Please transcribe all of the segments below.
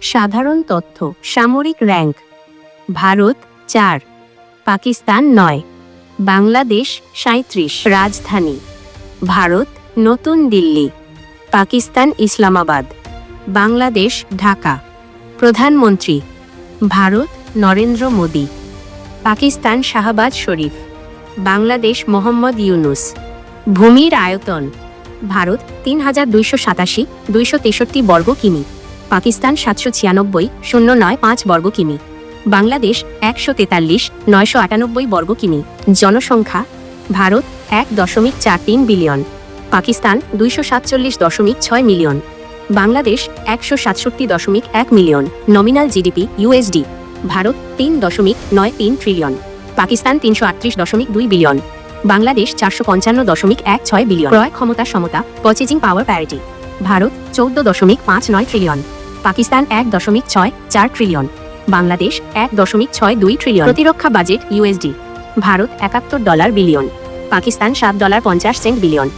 সাধারণ তথ্য, সামরিক র্যাঙ্ক। ভারত, চার। পাকিস্তান, নয়। বাংলাদেশ সাঁত্রিশ রাজধানী। ভারত, নতুন দিল্লি। পাকিস্তান, ইসলামাবাদ। বাংলাদেশ, ঢাকা। প্রধানমন্ত্রী। ভারত, নরেন্দ্র মোদী। পাকিস্তান, শাহবাজ শরীফ। বাংলাদেশ, মোহাম্মদ ইউনুস। ভূমির আয়তন। ভারত, তিন হাজার দুইশো সাতাশি, দুইশো তেষট্টি বর্গ কিমি। পাকিস্তান সাতশো ছিয়ানব্বই, শূন্য নয়, পাঁচ বর্গ কিমি। বাংলাদেশ একশো তেতাল্লিশ, নয়শো আটানব্বই বর্গ কিমি। জনসংখ্যা, ভারত এক দশমিক চার তিন বিলিয়ন। পাকিস্তান দুইশো সাতচল্লিশ দশমিক ছয় মিলিয়ন। বাংলাদেশ একশো সাতষট্টি দশমিক এক million. Nominal GDP USD Bharat তিন দশমিক নয় তিন ট্রিলিয়ন পাকিস্তান তিনশো আটত্রিশ দশমিক দুই বিলিয়ন। বাংলাদেশ চারশো পঞ্চান্ন দশমিক এক ছয় বিলিয়ন। ক্রয় ক্ষমতা সমতা পচেজিং পাওয়ার প্যারিটি ভারত চৌদ্দ দশমিক পাঁচ নয় ট্রিলিয়ন পাকিস্তান এক দশমিক ছয় চার ট্রিলিয়ন বাংলাদেশ এক দশমিক ছয় দুই ট্রিলিয়ন প্রতিরক্ষা বাজেট ইউএসডি ভারত একাত্তর ডলার বিলিয়ন পাকিস্তান সাত ডলার পঞ্চাশ সেন্ট বিলিয়ন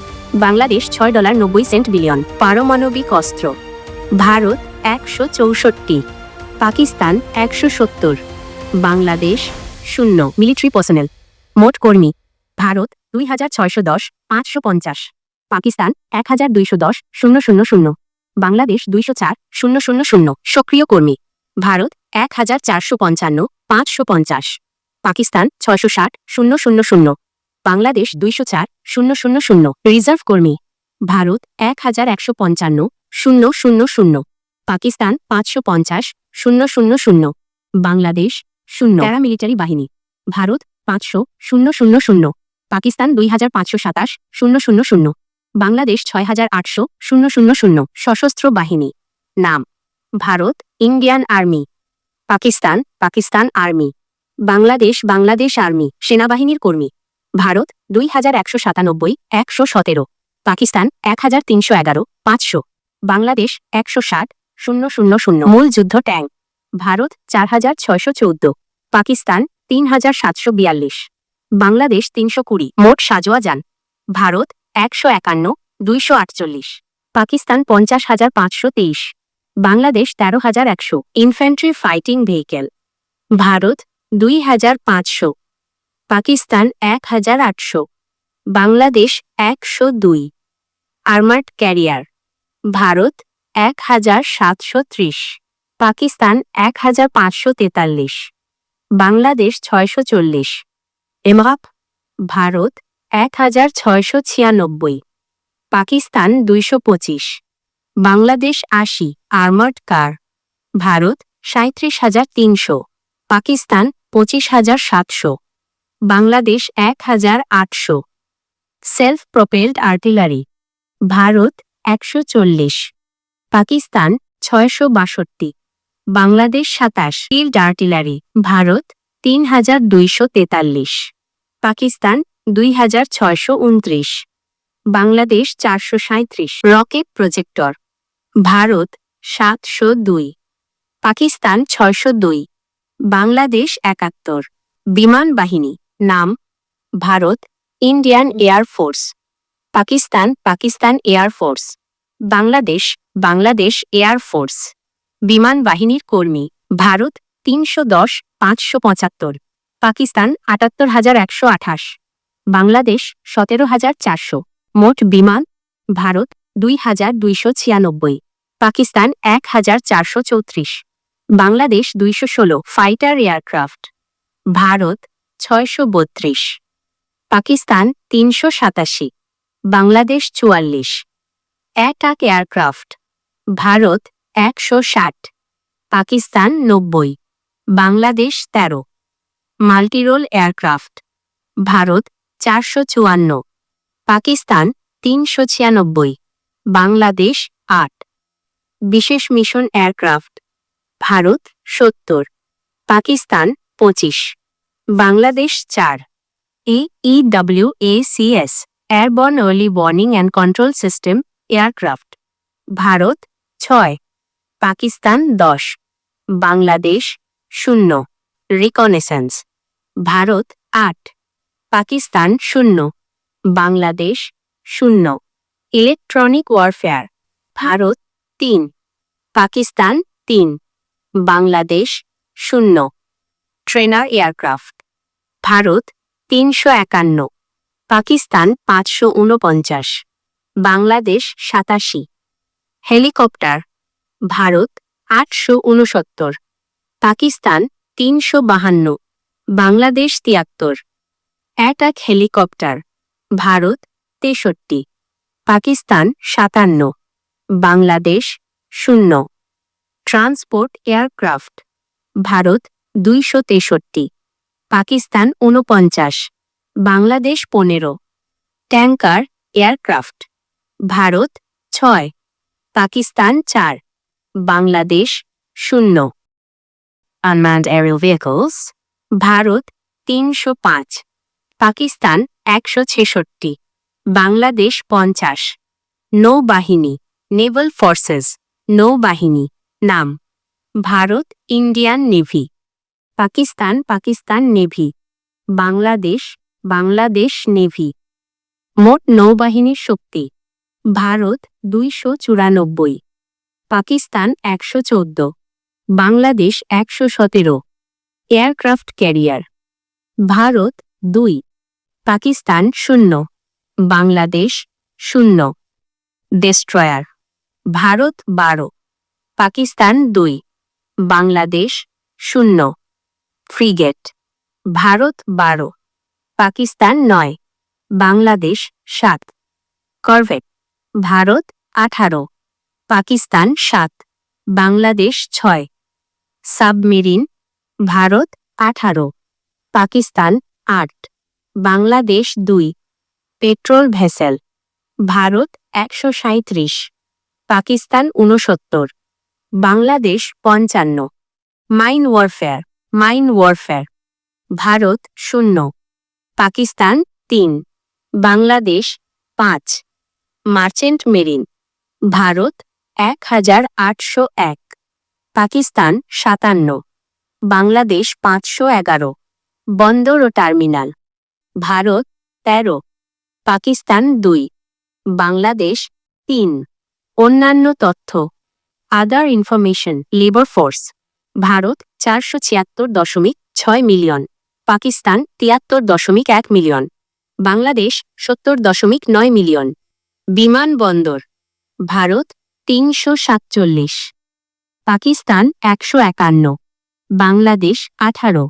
বাংলাদেশ ছয় ডলার নব্বই সেন্ট বিলিয়ন পারমাণবিক অস্ত্র, ভারত একশো চৌষট্টি, পাকিস্তান একশো সত্তর, বাংলাদেশ শূন্য। মিলিটারি পার্সোনেল মোট কর্মী, ভারত দুই হাজার ছয়শো দশ, পাঁচশো পঞ্চাশ, পাকিস্তান এক হাজার দুইশো দশ, শূন্য শূন্য শূন্য। বাংলাদেশ দুইশো চার, শূন্য শূন্য শূন্য, সক্রিয় কর্মী। ভারত এক হাজার চারশো পঞ্চান্ন, পাঁচশো পঞ্চাশ। পাকিস্তান ছয়শো ষাট, শূন্য শূন্য শূন্য। বাংলাদেশ দুইশো চার, শূন্য শূন্য শূন্য, রিজার্ভ কর্মী। ভারত এক হাজার একশো পঞ্চান্ন, শূন্য শূন্য শূন্য। পাকিস্তান পাঁচশো পঞ্চাশ, শূন্য শূন্য শূন্য। বাংলাদেশ শূন্য। প্যারামিলিটারি বাহিনী। ভারত পাঁচশো, শূন্য শূন্য শূন্য। পাকিস্তান দুই হাজার পাঁচশো সাতাশ, শূন্য শূন্য শূন্য। বাংলাদেশ ছয় হাজার আটশো শূন্য শূন্য শূন্য সশস্ত্র বাহিনী। নাম, Bharat, Indian army. Pakistan Pakistan army. Bangladesh Bangladesh army, সেনাবাহিনীর কর্মী। ভারত, দুই হাজার একশো সাতানব্বই একশো সতেরো। পাকিস্তান, এক হাজার তিনশো এগারো পাঁচশো। বাংলাদেশ, একশো ষাট শূন্য শূন্য শূন্য। মূল যুদ্ধ ট্যাঙ্ক। ভারত, চার হাজার ছয়শো চৌদ্দ। পাকিস্তান, তিন হাজার সাতশো বিয়াল্লিশ। বাংলাদেশ, তিনশো কুড়ি। মোট সাজোয়া যান ভারত একশো একান্ন, দুইশো আটচল্লিশ, পাকিস্তান পঞ্চাশ হাজার পাঁচশো তেইশ, বাংলাদেশ তেরো হাজার একশো ইনফ্যান্ট্রি ফাইটিং ভেহিকেল ভারত দুই হাজার পাঁচশো, পাকিস্তান এক হাজার আটশো, বাংলাদেশ একশো দুই আর্মার্ড ক্যারিয়ার ভারত এক হাজার সাতশো ত্রিশ, পাকিস্তান এক হাজার পাঁচশো তেতাল্লিশ, বাংলাদেশ ছয়শো চল্লিশ এমরাপ ভারত এক হাজার ছয়শো ছিয়ানব্বই। পাকিস্তান দুইশো পঁচিশ। বাংলাদেশ আশি। আর্মার্ড কার। ভারত সাঁত্রিশ হাজার তিনশো। পাকিস্তান পঁচিশ হাজার সাতশো। বাংলাদেশ এক হাজার আটশো। Self propelled artillery. ভারত একশো চল্লিশ। পাকিস্তান ছয়শো বাষট্টি। বাংলাদেশ সাতাশ। Field artillery. ভারত তিন হাজার দুইশো তেতাল্লিশ। পাকিস্তান দুই হাজার ছয়শো উনত্রিশ। বাংলাদেশ চারশো সাঁত্রিশ রকেট প্রজেক্টর। ভারত সাতশো দুই। পাকিস্তান ছয়শো দুই। বাংলাদেশ একাত্তর। বিমান বাহিনী। নাম, Bharat Indian air force. Pakistan Pakistan air force. Bangladesh Bangladesh air force. বিমান বাহিনীর কর্মী। ভারত তিনশো দশ, পাঁচশো পঁচাত্তর। পাকিস্তান আটাত্তর হাজার একশো আঠাশ। বাংলাদেশ সতেরো হাজার চারশো। মোট বিমান, ভারত দুই হাজার দুইশো ছিয়ানব্বই। পাকিস্তান এক হাজার চারশো চৌত্রিশ। বাংলাদেশ দুইশো ষোলো ফাইটার এয়ারক্রাফট। ভারত ছয়শো বত্রিশ। পাকিস্তান তিনশো সাতাশি। বাংলাদেশ চুয়াল্লিশ। Attack aircraft. ভারত একশো ষাট। পাকিস্তান নব্বই। বাংলাদেশ তেরো। Multirole aircraft. ভারত চারশো চুয়ান্ন। পাকিস্তান, তিনশো ছিয়ানব্বই। বাংলাদেশ, আট। বিশেষ মিশন এয়ারক্রাফট। ভারত, সত্তর। পাকিস্তান, পঁচিশ। বাংলাদেশ, চার। A EW A CS airborne early warning and control system, aircraft. Bharat, ছয়। পাকিস্তান, দশ। বাংলাদেশ, শূন্য। রিকনেসেন্স। ভারত, আট। পাকিস্তান শূন্য, বাংলাদেশ শূন্য ইলেকট্রনিক ওয়ারফেয়ার ভারত তিন, পাকিস্তান তিন, বাংলাদেশ শূন্য ট্রেনার এয়ারক্রাফট ভারত তিনশো একান্ন, পাকিস্তান পাঁচশো উনপঞ্চাশ বাংলাদেশ সাতাশি, হেলিকপ্টার, ভারত আটশো উনসত্তর পাকিস্তান তিনশো বাহান্ন, বাংলাদেশ তিয়াত্তর। Attack helicopter. ভারত তেষট্টি। পাকিস্তান সাতান্ন। বাংলাদেশ শূন্য। Transport aircraft. ভারত দুইশো তেষট্টি। পাকিস্তান ঊনপঞ্চাশ। বাংলাদেশ পনেরো। Tanker aircraft. ভারত ছয়। পাকিস্তান চার। বাংলাদেশ শূন্য। আনম্যান্ড এরিয়াল ভেহিকলস ভারত তিনশো পাঁচ। পাকিস্তান একশো ছেষট্টি, বাংলাদেশ পঞ্চাশ। নৌবাহিনী, নেভাল ফোর্সেস, নৌবাহিনী, নাম, Bharat Indian navy. Pakistan Pakistan navy. Bangladesh Bangladesh navy. মোট নৌবাহিনীর শক্তি, ভারত দুইশো চুরানব্বই, পাকিস্তান একশো চোদ্দ, বাংলাদেশ একশো সতেরো। এয়ারক্রাফট ক্যারিয়ার, ভারত দুই। পাকিস্তান শূন্য, বাংলাদেশ শূন্য ডেস্ট্রয়ার ভারত বারো, পাকিস্তান দুই, বাংলাদেশ শূন্য ফ্রিগেট ভারত বারো, পাকিস্তান নয়, বাংলাদেশ সাত করভেট ভারত আঠারো, পাকিস্তান সাত, বাংলাদেশ ছয় সাবমেরিন ভারত আঠারো, পাকিস্তান আট বাংলাদেশ দুই, পেট্রোল ভেসেল, ভারত একশো সাঁত্রিশ পাকিস্তান ঊনসত্তর, বাংলাদেশ পঞ্চান্ন। Mine warfare mine warfare, Bharat শূন্য, পাকিস্তান তিন, বাংলাদেশ পাঁচ, মার্চেন্ট মেরিন, ভারত এক হাজার আটশো এক, পাকিস্তান সাতান্ন, বাংলাদেশ পাঁচশো এগারো, বন্দর ও টার্মিনাল। ভারত তেরো, পাকিস্তান দুই, বাংলাদেশ তিন। অন্যান্য তথ্য। Other information labour force Bharat চারশো ছিয়াত্তর দশমিক ছয় মিলিয়ন, পাকিস্তান তিয়াত্তর দশমিক এক মিলিয়ন, বাংলাদেশ সত্তর দশমিক নয় মিলিয়ন। বিমানবন্দর ভারত তিনশো সাতচল্লিশ, পাকিস্তান একশো একান্ন, বাংলাদেশ আঠারো।